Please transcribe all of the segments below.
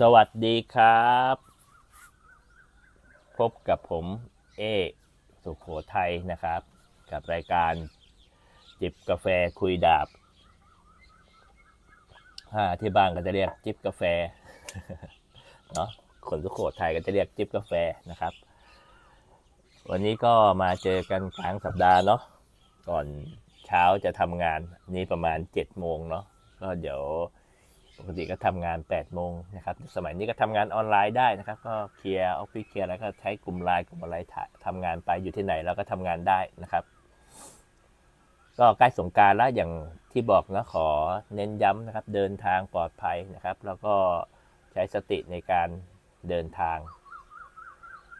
สวัสดีครับ พบกับผมเอสุขโขทัยนะครับ กับรายการจิบกาแฟคุยดาบาที่บ้านก็จะเรียกจิบกาแฟเนาะคนสุขโขทัยก็จะเรียกจิบกาแฟนะครับ วันนี้ก็มาเจอกันกลางสัปดาห์เนาะก่อนเช้าจะทำงานนี่ประมาณ7จ็ดโมงเนาะก็เดี๋ยว ปกติก็ทำงาน8โมงนะครับ สมัยนี้ก็ทำงานออนไลน์ได้นะครับ ก็เคลียร์ออฟฟิศเคลียร์แล้วก็ใช้กลุ่มไลน์กลุ่มอะไรถ่ายทำงานไปอยู่ที่ไหนแล้วก็ทำงานได้นะครับ ก็ใกล้สงการแล้วอย่างที่บอกนะขอเน้นย้ำนะครับ เดินทางปลอดภัยนะครับ แล้วก็ใช้สติในการเดินทาง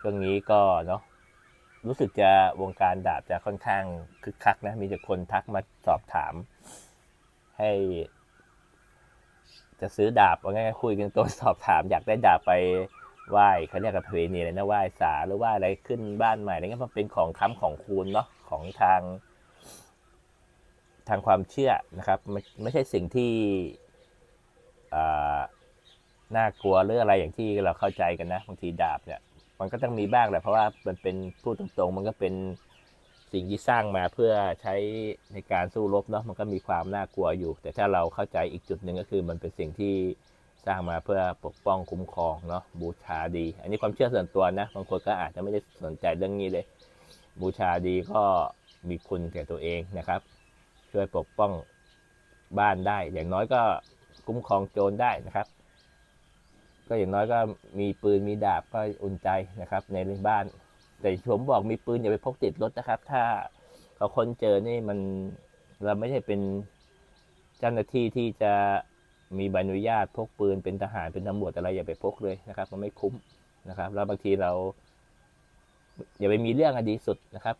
ช่วงนี้ก็เนาะรู้สึกจะวงการดาบจะค่อนข้างคึกคักนะมีแต่คนทักมาสอบถาม ให้ จะซื้อดาบว่าง่ายคุยกันตัวสอบถามอยากได้ดาบไปไหว้เขาเรียกกับเพณีอะไรนะไหว้สาหรือว่าอะไรขึ้นบ้านใหม่อะไรเงี้ยมันเป็นของค้ำของคูณเนาะของทาง ทางความเชื่อนะครับไม่ไม่ใช่สิ่งที่น่ากลัวหรืออะไรอย่างที่เราเข้าใจกันนะบางทีดาบเนี่ย มันก็ต้องมีบ้างแหละเพราะว่ามันเป็นพูดตรงๆ มันก็เป็น สิ่งที่สร้างมาเพื่อใช้ในการสู้รบเนาะมันก็มีความน่ากลัวอยู่ แต่ถ้าเราเข้าใจอีกจุดหนึ่งก็คือมันเป็นสิ่งที่สร้างมาเพื่อปกป้องคุ้มครองเนาะบูชาดี อันนี้ความเชื่อส่วนตัวนะบางคนก็อาจจะไม่ได้สนใจเรื่องนี้เลย บูชาดีก็มีคุณแก่ตัวเองนะครับ ช่วยปกป้องบ้านได้ อย่างน้อยก็คุ้มครองโจรได้นะครับ ก็อย่างน้อยก็มีปืนมีดาบก็อุ่นใจนะครับ ในบ้าน แต่ผมบอกมีปืนอย่าไปพกติดรถนะครับ ถ้าเขาคนเจอนี่มันเราไม่ใช่เป็นเจ้าหน้าที่ที่จะมีใบอนุญาตพกปืนเป็นทหารเป็นตำรวจอะไรอย่าไปพกเลยนะครับ มันไม่คุ้มนะครับ แล้วบางทีเรา อย่าไปมีเรื่องอดีสุดนะครับ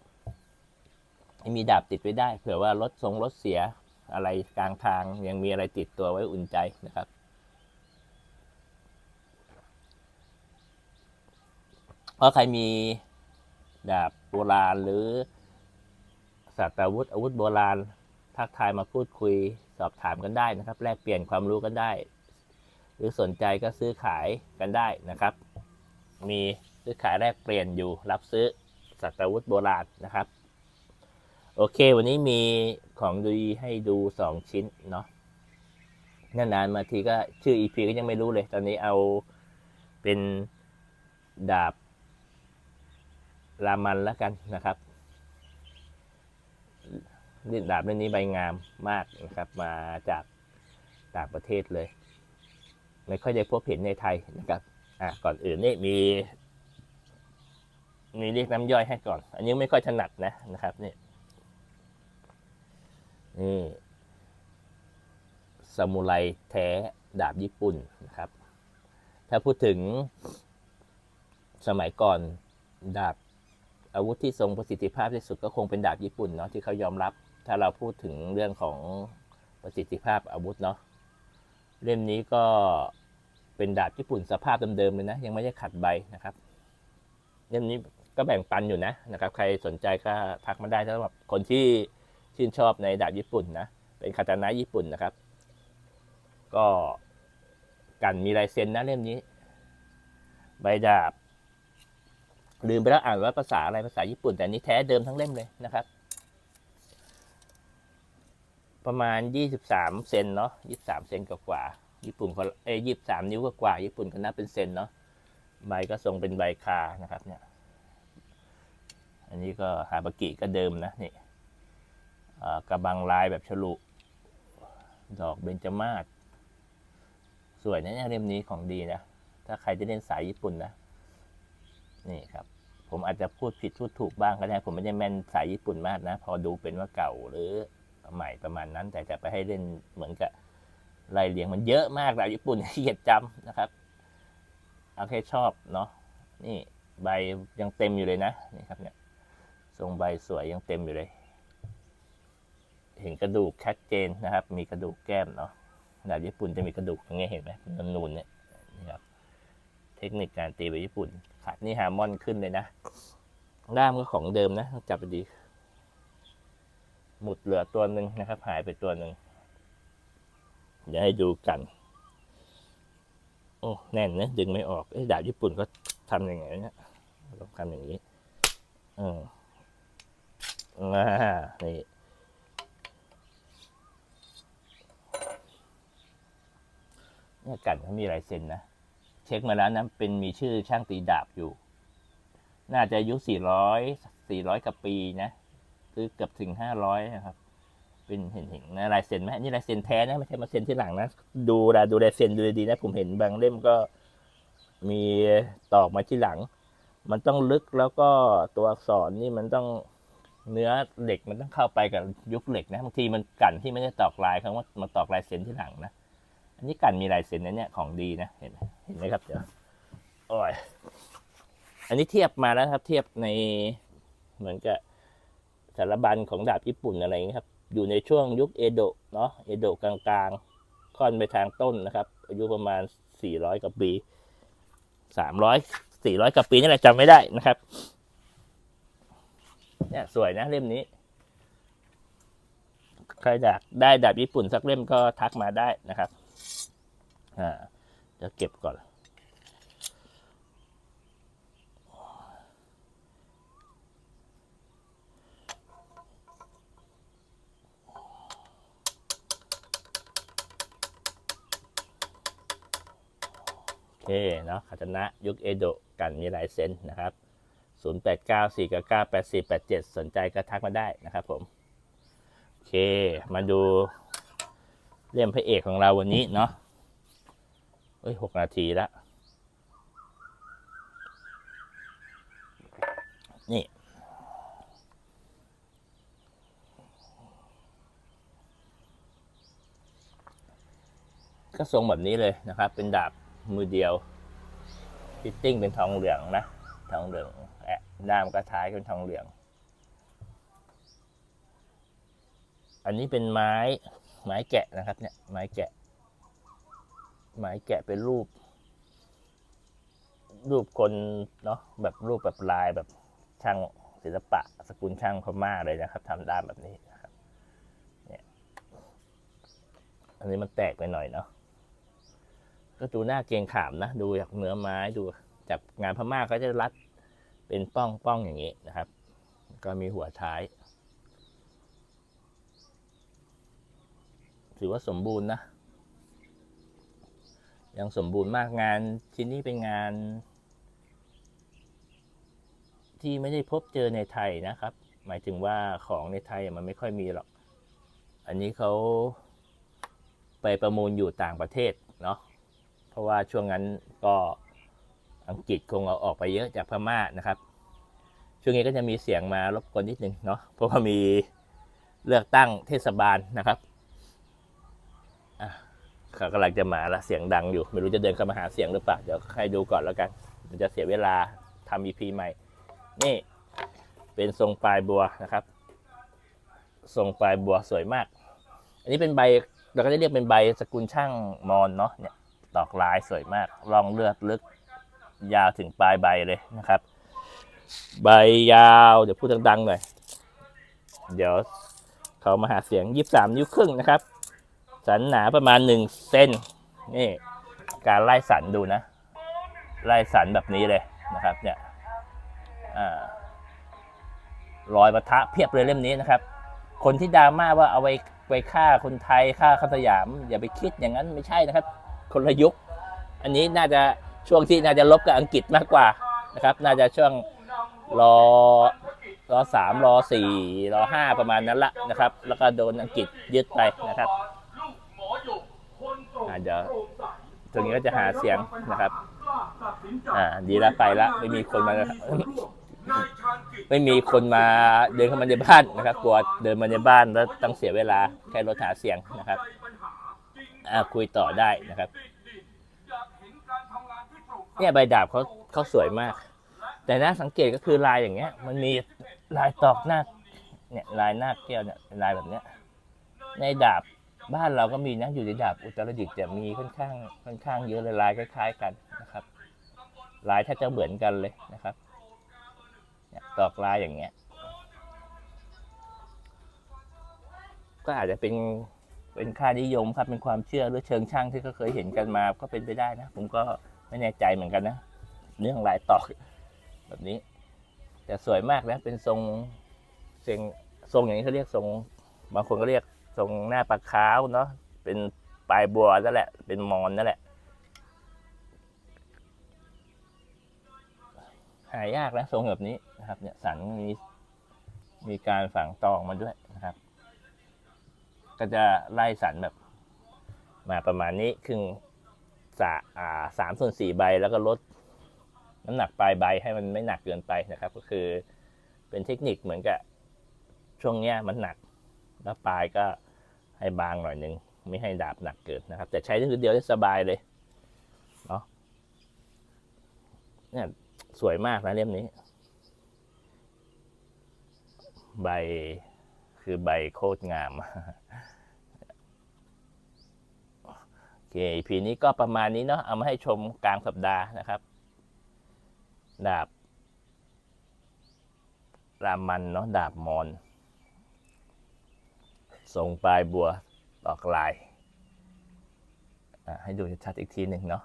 มีดาบติดไว้ได้ เผื่อว่ารถทรงรถเสียอะไรกลางทางยังมีอะไรติดตัวไว้อุ่นใจนะครับ เพราะใครมี ดาบโบราณหรือสัตว์วุธอาวุธโบราณ ทักทายมาพูดคุยสอบถามกันได้นะครับ แลกเปลี่ยนความรู้กันได้ หรือสนใจก็ซื้อขายกันได้นะครับ มีซื้อขายแลกเปลี่ยนอยู่รับซื้อสัตว์วุธโบราณนะครับ โอเค วันนี้มีของดีให้ดูสองชิ้นเนาะนานๆมาทีก็ชื่อ EP ก็ยังไม่รู้เลย ตอนนี้เอาเป็นดาบ รามันแล้วกันนะครับดาบเล่มนี้ใบงามมากนะครับ มาจากต่างประเทศเลย ไม่ค่อยได้พบเห็นในไทยนะครับอะก่อนอื่นนี่มีมีเรียกน้ำย่อยให้ก่อน อันนี้ไม่ค่อยถนัดนะนะครับนี่นี่ซามูไรแท้ดาบญี่ปุ่นนะครับ ถ้าพูดถึงสมัยก่อนดาบ อาวุธที่ทรงประสิทธิภาพที่สุดก็คงเป็นดาบญี่ปุ่นเนาะที่เขายอมรับ ถ้าเราพูดถึงเรื่องของประสิทธิภาพอาวุธเนาะเล่มนี้ก็เป็นดาบญี่ปุ่นสภาพเดิมๆเลยนะ ยังไม่ได้ขัดใบนะครับเล่มนี้ก็แบ่งปันอยู่นะนะครับ ใครสนใจก็ทักมาได้สำหรับคนที่ชื่นชอบในดาบญี่ปุ่นนะเป็นคาตานะญี่ปุ่นนะครับ ก็กันมีลายเซ็นนะเล่มนี้ ใบดาบ ลืมไปแล้วอ่านว่าภาษาอะไรภาษาญี่ปุ่น แต่นี้แท้เดิมทั้งเล่มเลยนะครับ ประมาณยี่สิบสามเซนเนาะยี่สามเซนกว่าญี่ปุ่นเขาเอ้ยี่สามนิ้วกว่าๆญี่ปุ่นก็นับเป็นเซนเนาะใบก็ทรงเป็นใบคานะครับ เนี่ย อันนี้ก็ฮาบากิก็เดิมนะนี่กระบังลายแบบฉลุดอกเบญจมาศสวยนะเนี่ยเล่มนี้ของดีนะ ถ้าใครจะเล่นสายญี่ปุ่นนะ นี่ครับ ผมอาจจะพูดผิดพูดถูกบ้างก็ได้ ผมไม่ได้แม่นสายญี่ปุ่นมากนะ พอดูเป็นว่าเก่าหรือใหม่ประมาณนั้น แต่จะไปให้เล่นเหมือนกับไล่เลียงมันเยอะมากดาบญี่ปุ่นขี้เกียจจำนะครับเอาแค่ชอบเนาะนี่ใบยังเต็มอยู่เลยนะนี่ครับเนี่ยทรงใบสวยยังเต็มอยู่เลย เห็นกระดูกชัดเจนนะครับ มีกระดูกแก้มเนาะดาบญี่ปุ่นจะมีกระดูกตรงนี้เห็นไหมนูนๆเนี่ยนี่ครับ ทคนิคการตีแบบญี่ปุ่น ขาดนี่ฮาร์มอนขึ้นเลยนะด้ามก็ของเดิมนะจับไปดี หมุดเหลือตัวหนึ่งนะครับ หายไปตัวหนึ่งเดี๋ยวให้ดูกัน โอ้แน่นนะดึงไม่ออกเอ้ยดาบญี่ปุ่นก็ทำยังไงเนี่ยต้องทำอย่างนี้เอออ่านี่เนี่ยกันเขามีลายเซ็นนะ เช็คมาแล้วนะเป็นมีชื่อช่างตีดาบอยู่ น่าจะอายุสี่ร้อยสี่ร้อยกว่าปีนะ คือเกือบถึงห้าร้อยนะครับ เป็นเห็นเห็นนะลายเซ็นไหมนี่ลายเซ็นแท้นะไม่ใช่มาเซ็นที่หลังนะ ดูนะดูลายเซ็นดูดีนะ ผมเห็นบางเล่มก็มีตอกมาที่หลัง มันต้องลึกแล้วก็ตัวอักษรนี่มันต้องเนื้อเหล็กมันต้องเข้าไปกับยุคเหล็กนะบางทีมันกันที่ไม่ได้ตอกลายเขาว่ามาตอกลายเซ็นที่หลังนะ นนี้กันมีลายเซ็นนะเนี่ยของดีนะเห็นไหมเห็นไหมครับเดี๋ยวโอ้ยอันนี้เทียบมาแล้วครับ เทียบในเหมือนกับสารบัญของดาบญี่ปุ่นอะไรอย่างนี้ยครับ อยู่ในช่วงยุคเอโดะเนาะเอโดะกลางๆ ค่อนไปทางต้นนะครับ อายุประมาณ 400กว่าปี 300 400กว่าปีนี่แหละจำไม่ได้นะครับ เนี่ยสวยนะเล่มนี้ ใครอยากได้ดาบญี่ปุ่นสักเล่มก็ทักมาได้นะครับ อ่าเดี๋ยวเก็บก่อน โอเค เนาะคาตนะยุคเอโดะกันมีหลายเซนนะครับ 0 8 9 4 9 9 8 4 8 7 สนใจก็ทักมาได้นะครับผม โอเค มาดู เล่มพระเอกของเราวันนี้เนาะเอ้ยหกนาทีแล้วนี่ ก็ทรงแบบนี้เลยนะครับ เป็นดาบมือเดียวฟิตติ้งเป็นทองเหลืองนะ ทองเหลืองแอะด้ามกระท้ายเป็นทองเหลือง อันนี้เป็นไม้ ไม้แกะนะครับ เนี่ยไม้แกะ ไม้แกะเป็นรูป รูปคนเนาะแบบรูปแบบลายแบบช่างศิลปะ สกุลช่างพม่าเลยนะครับทำด้ามแบบนี้นะครับเนี่ยอันนี้มันแตกไปหน่อยเนาะก็ดูหน้าเกงขามนะ ดูจากเนื้อไม้ดูจากงานพม่าเขาจะรัดเป็นป้องป้องอย่างนี้นะครับ ก็มีหัวท้าย ถือว่าสมบูรณ์นะ ยังสมบูรณ์มากงานชิ้นนี้เป็นงาน ที่ไม่ได้พบเจอในไทยนะครับ หมายถึงว่าของในไทยมันไม่ค่อยมีหรอก อันนี้เขาไปประมูลอยู่ต่างประเทศเนาะเพราะว่าช่วงนั้นก็อังกฤษคงเอาออกไปเยอะจากพม่านะครับ ช่วงนี้ก็จะมีเสียงมารบกวนนิดนึงเนาะเพราะว่ามีเลือกตั้งเทศบาลนะครับ เขากำลังจะมาละเสียงดังอยู่ ไม่รู้จะเดินเข้ามาหาเสียงหรือเปล่า เดี๋ยวให้ดูก่อนแล้วกัน มันจะเสียเวลาทำ EP ใหม่ นี่ เป็นทรงปลายบัวนะครับ ทรงปลายบัวสวยมาก อันนี้เป็นใบเราก็จะเรียกเป็นใบสกุลช่างมอนเนาะเนี่ยดอกลายสวยมากร่องเลือดลึก ยาวถึงปลายใบเลยนะครับ ใบยาวเดี๋ยวพูดดังๆหน่อย เดี๋ยวเขามาหาเสียงยี่สามนิ้วครึ่งนะครับ สันหนาประมาณหนึ่งเซนนี่การไล่สันดูนะ ไล่สันแบบนี้เลยนะครับเนี่ยอรอยปะทะเพียบเลยเล่มนี้นะครับ คนที่ดราม่าว่าเอาไว้ไปฆ่าคนไทยฆ่าข้าสยาม อย่าไปคิดอย่างนั้นไม่ใช่นะครับ คนละยุค อันนี้น่าจะช่วงที่น่าจะลบกับอังกฤษมากกว่านะครับ น่าจะช่วงรอรอสามรอสี่รอห้าประมาณนั้นละนะครับ แล้วก็โดนอังกฤษยึดไปนะครับ อ่าเดี๋ยวตรงนี้ก็จะหาเสียงนะครับอ่าดีแล้วไปละไม่มีคนมาไม่มีคนมาเดินเข้ามาในบ้านนะครับกลัวเดินมาในบ้านแล้วต้องเสียเวลาแค่รถหาเสียงนะครับอ่าคุยต่อได้นะครับเนี่ยใบดาบเขาเขาสวยมาก แต่น่าสังเกตก็คือลายอย่างเงี้ย มันมีลายตอกหน้าเนี่ยลายหน้าแก้วเนี่ยลายแบบเนี้ยในดาบ บ้านเราก็มีนะอยู่ในดาบอุตรดิตถ์จะมีค่อนข้างค่อนข้างเยอะเลยลายคล้าย ๆ กันนะครับลายแทบจะเหมือนกันเลยนะครับตอกลายอย่างเงี้ย ก็อาจจะเป็นเป็นค่านิยมครับเป็นความเชื่อหรือเชิงช่างที่เขาเคยเห็นกันมา ก็เป็นไปได้นะ ผมก็ไม่แน่ใจเหมือนกันนะเรื่องลายตอกแบบนี้ แต่สวยมากนะเป็นทรงเสียงทรงอย่างนี้เขาเรียกทรงบางคนก็เรียก ทรงหน้าปลาขาวเนาะเป็นปลายบัวนั่นแหละ เป็นมอนนั่นแหละ หายากนะทรงแบบนี้นะครับ เนี่ยสันมีมีการฝังตองมาด้วยนะครับ ก็จะไล่สันแบบ มาประมาณนี้ครึ่งสาอ่าสามส่วนสี่ใบแล้วก็ลดน้ำหนักปลายใบให้มันไม่หนักเกินไปนะครับ ก็คือเป็นเทคนิคเหมือนกับช่วงเนี้ยมันหนัก แล้วปลายก็ให้บางหน่อยหนึ่งไม่ให้ดาบหนักเกินนะครับ แต่ใช้ทีเดียวได้สบายเลยเนาะเนี่ยสวยมากนะเล่มนี้ ใบคือใบโคตรงามโอเคพีนี้ก็ประมาณนี้เนาะเอามาให้ชมกลางสัปดาห์นะครับ ดาบรามันเนาะดาบมอน ทรงปลายบัวตอกลายให้ดูชัดๆอีกทีหนึ่งเนาะ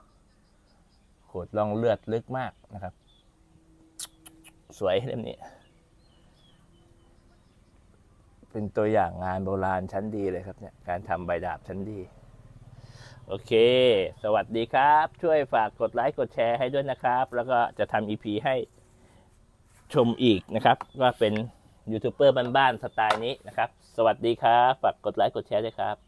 โขดล่องเลือดลึกมากนะครับ สวยเล่มนี้ เป็นตัวอย่างงานโบราณชั้นดีเลยครับเนี่ยการทำใบดาบชั้นดี โอเค สวัสดีครับ ช่วยฝากกดไลค์กดแชร์ให้ด้วยนะครับ แล้วก็จะทำ EP ให้ชมอีกนะครับ ว่าเป็น ยูทูบเบอร์บ้านๆสไตล์นี้นะครับ สวัสดีครับ ฝากกดไลค์กดแชร์ด้วยครับ